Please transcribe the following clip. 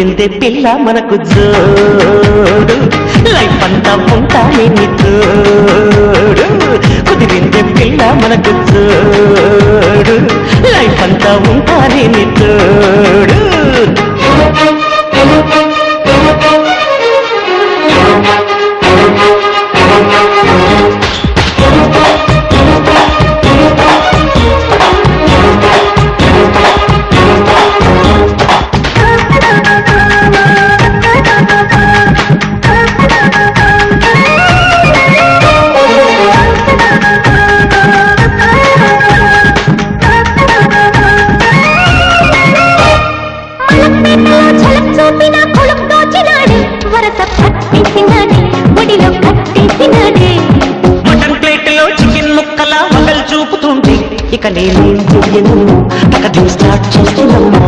కుదిరిందే పిల్ల మనకు జోడు. లైఫ్ అంతా ఉంటానే నీ తోడు కుదిరిందే పిల్ల మనకు జోడు. లైఫ్ అంతా ఉంటానే నీ తోడు మటన్ ప్లేట్లో చికెన్ ముక్కల మొగలు చూపుతుంటే ఇక నేను స్టార్ట్ చేస్తున్నాము